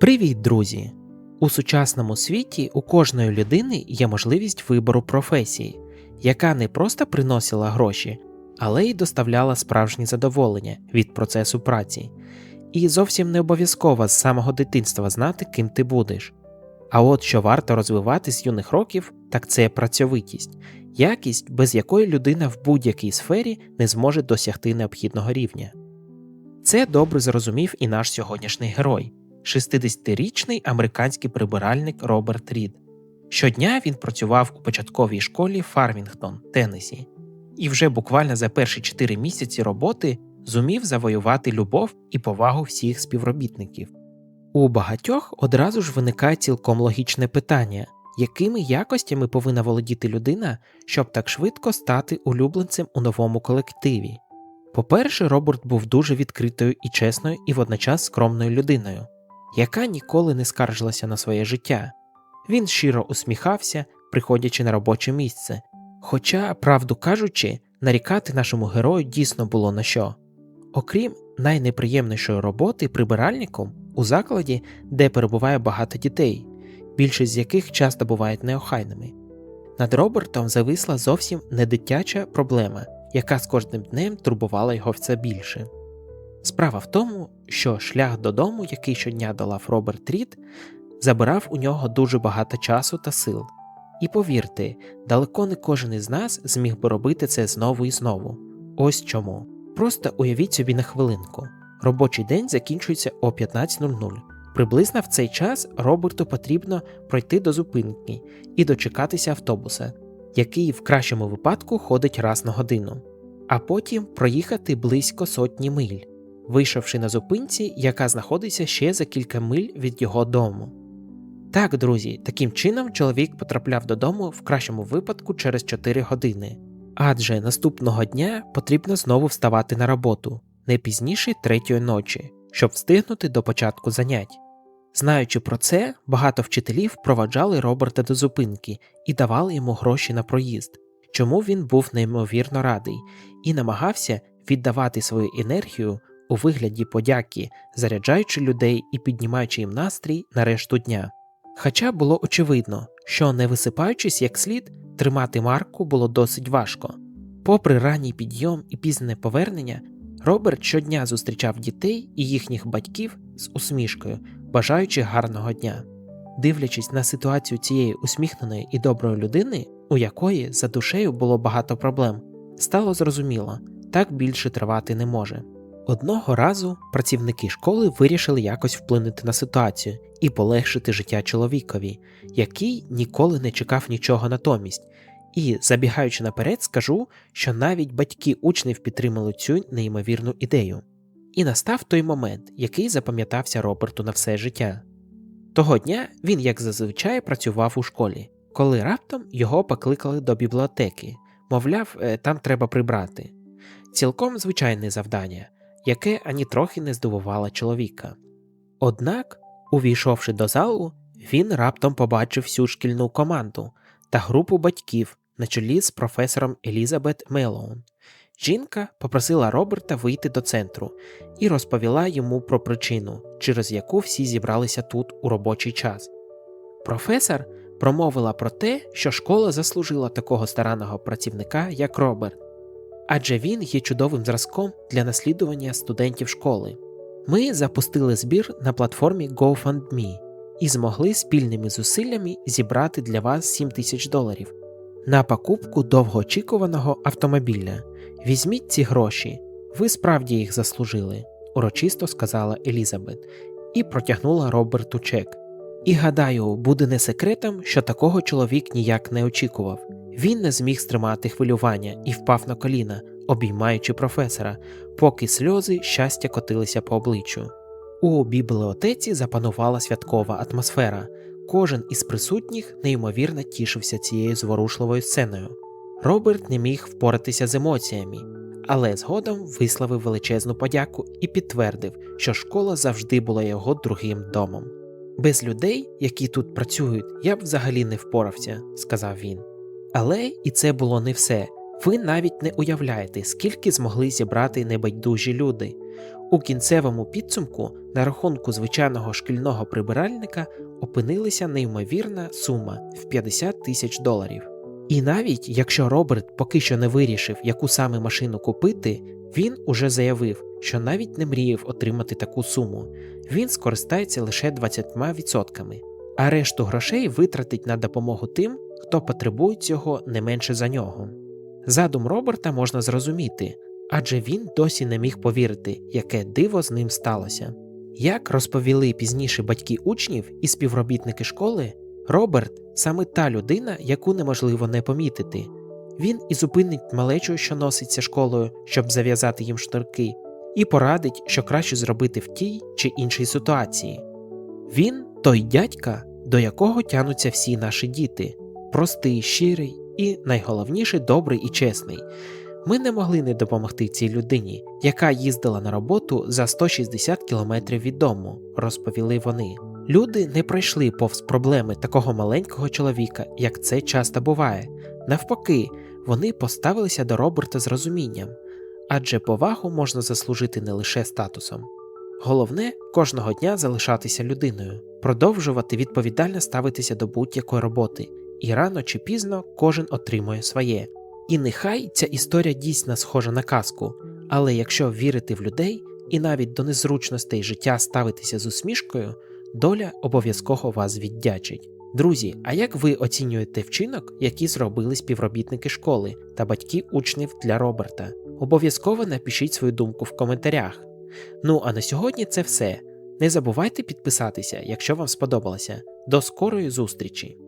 Привіт, друзі! У сучасному світі у кожної людини є можливість вибору професії, яка не просто приносила гроші, але й доставляла справжнє задоволення від процесу праці. І зовсім не обов'язково з самого дитинства знати, ким ти будеш. А от що варто розвивати з юних років, так це працьовитість, якість, без якої людина в будь-якій сфері не зможе досягти необхідного рівня. Це добре зрозумів і наш сьогоднішній герой. 60-річний американський прибиральник Роберт Рід. Щодня він працював у початковій школі Фармінгтон, Теннесі, і вже буквально за перші 4 місяці роботи зумів завоювати любов і повагу всіх співробітників. У багатьох одразу ж виникає цілком логічне питання, якими якостями повинна володіти людина, щоб так швидко стати улюбленцем у новому колективі. По-перше, Роберт був дуже відкритою і чесною і водночас скромною людиною яка ніколи не скаржилася на своє життя. Він щиро усміхався, приходячи на робоче місце. Хоча, правду кажучи, нарікати нашому герою дійсно було на що. Окрім найнеприємнішої роботи прибиральником у закладі, де перебуває багато дітей, більшість з яких часто бувають неохайними. Над Робертом зависла зовсім не дитяча проблема, яка з кожним днем турбувала його все більше. Справа в тому, що шлях додому, який щодня долав Роберт Рід, забирав у нього дуже багато часу та сил. І повірте, далеко не кожен із нас зміг би робити це знову і знову. Ось чому. Просто уявіть собі на хвилинку. Робочий день закінчується о 15.00. Приблизно в цей час Роберту потрібно пройти до зупинки і дочекатися автобуса, який в кращому випадку ходить раз на годину, а потім проїхати близько сотні миль вийшовши на зупинці, яка знаходиться ще за кілька миль від його дому. Так, друзі, таким чином чоловік потрапляв додому в кращому випадку через 4 години, адже наступного дня потрібно знову вставати на роботу не пізніше третьої ночі, щоб встигнути до початку занять. Знаючи про це, багато вчителів проваджали Роберта до зупинки і давали йому гроші на проїзд, чому він був неймовірно радий і намагався віддавати свою енергію у вигляді подяки, заряджаючи людей і піднімаючи їм настрій на решту дня. Хоча було очевидно, що не висипаючись як слід, тримати марку було досить важко. Попри ранній підйом і пізне повернення, Роберт щодня зустрічав дітей і їхніх батьків з усмішкою, бажаючи гарного дня. Дивлячись на ситуацію цієї усміхненої і доброї людини, у якої за душею було багато проблем, стало зрозуміло, так більше тривати не може. Одного разу працівники школи вирішили якось вплинути на ситуацію і полегшити життя чоловікові, який ніколи не чекав нічого натомість. І, забігаючи наперед, скажу, що навіть батьки учнів підтримали цю неймовірну ідею. І настав той момент, який запам'ятався Роберту на все життя. Того дня він, як зазвичай, працював у школі, коли раптом його покликали до бібліотеки, мовляв, «Е, там треба прибрати. Цілком звичайне завдання яке ані трохи не здивувало чоловіка. Однак, увійшовши до залу, він раптом побачив всю шкільну команду та групу батьків на чолі з професором Елізабет Мелоун. Жінка попросила Роберта вийти до центру і розповіла йому про причину, через яку всі зібралися тут у робочий час. Професор промовила про те, що школа заслужила такого старанного працівника, як Роберт, адже він є чудовим зразком для наслідування студентів школи. Ми запустили збір на платформі GoFundMe і змогли спільними зусиллями зібрати для вас 7 тисяч доларів на покупку довгоочікуваного автомобіля. Візьміть ці гроші, ви справді їх заслужили, урочисто сказала Елізабет і протягнула Роберту чек. І гадаю, буде не секретом, що такого чоловік ніяк не очікував. Він не зміг стримати хвилювання і впав на коліна, обіймаючи професора, поки сльози щастя котилися по обличчю. У бібліотеці запанувала святкова атмосфера. Кожен із присутніх неймовірно тішився цією зворушливою сценою. Роберт не міг впоратися з емоціями, але згодом висловив величезну подяку і підтвердив, що школа завжди була його другим домом. Без людей, які тут працюють, я б взагалі не впорався, сказав він. Але і це було не все. Ви навіть не уявляєте, скільки змогли зібрати небайдужі люди. У кінцевому підсумку на рахунку звичайного шкільного прибиральника опинилася неймовірна сума в 50 тисяч доларів. І навіть якщо Роберт поки що не вирішив, яку саме машину купити, він уже заявив, що навіть не мріяв отримати таку суму. Він скористається лише 20%, а решту грошей витратить на допомогу тим, хто потребує цього не менше за нього. Задум Роберта можна зрозуміти, адже він досі не міг повірити, яке диво з ним сталося. Як розповіли пізніше батьки учнів і співробітники школи, Роберт саме та людина, яку неможливо не помітити. Він і зупинить малечу, що носиться школою, щоб зав'язати їм шнурки, і порадить, що краще зробити в тій чи іншій ситуації. Він той дядька, до якого тянуться всі наші діти, простий, щирий і, найголовніше, добрий і чесний. Ми не могли не допомогти цій людині, яка їздила на роботу за 160 кілометрів від дому, розповіли вони. Люди не пройшли повз проблеми такого маленького чоловіка, як це часто буває. Навпаки, вони поставилися до Роберта з розумінням, адже повагу можна заслужити не лише статусом. Головне кожного дня залишатися людиною, продовжувати відповідально ставитися до будь-якої роботи, і рано чи пізно кожен отримує своє. І нехай ця історія дійсно схожа на казку, але якщо вірити в людей і навіть до незручностей життя ставитися з усмішкою, доля обов'язково вас віддячить. Друзі, а як ви оцінюєте вчинок, який зробили співробітники школи та батьки учнів для Роберта? Обов'язково напишіть свою думку в коментарях. Ну а на сьогодні це все. Не забувайте підписатися, якщо вам сподобалося. До скорої зустрічі!